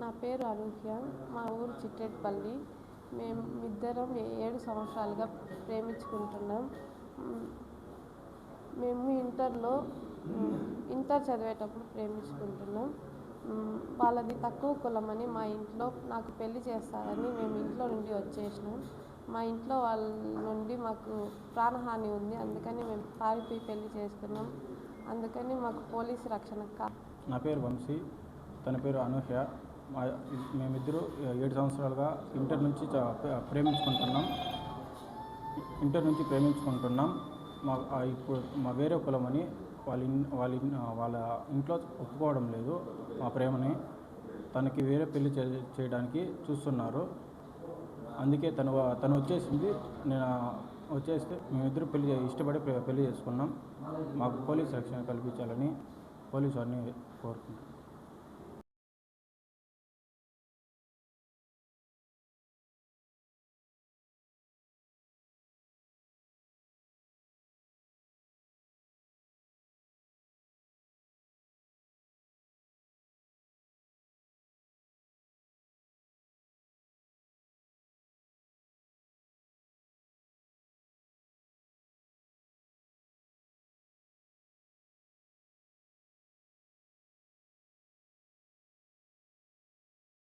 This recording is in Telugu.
నా పేరు అనూహ్య మా ఊరు చిట్టేటిపల్లి. మేము ఇద్దరం ఏడు సంవత్సరాలుగా ప్రేమించుకుంటున్నాం. మేము ఇంటర్లో ఇంటర్ చదివేటప్పుడు ప్రేమించుకుంటున్నాం. వాళ్ళది తక్కువ కులమని మా ఇంట్లో నాకు పెళ్ళి చేస్తారని మేము ఇంట్లో నుండి వచ్చేసినాం. మా ఇంట్లో వాళ్ళ నుండి మాకు ప్రాణహాని ఉంది. అందుకని మేము పారిపోయి పెళ్ళి చేసుకున్నాం అందుకని మాకు పోలీసు రక్షణ కా నా పేరు వంశీ. తన పేరు అనూహ్య. మా మేమిద్దరు ఏడు సంవత్సరాలుగా ఇంటర్ నుంచి ప్రేమించుకుంటున్నాం. ఇంటర్ నుంచి ప్రేమించుకుంటున్నాం. మా ఇప్పుడు మా వేరే కులమని వాళ్ళ ఇన్ వాళ్ళ ఇన్ వాళ్ళ ఇంట్లో ఒప్పుకోవడం లేదు మా ప్రేమని. తనకి వేరే పెళ్ళి చే చేయడానికి చూస్తున్నారు. అందుకే తను తను వచ్చేసింది. నేను వచ్చేస్తే మేమిద్దరు పెళ్ళి ఇష్టపడి పెళ్ళి చేసుకున్నాం. మాకు పోలీస్ రక్షణ కల్పించాలని పోలీసు వారిని కోరుకుంటున్నాం.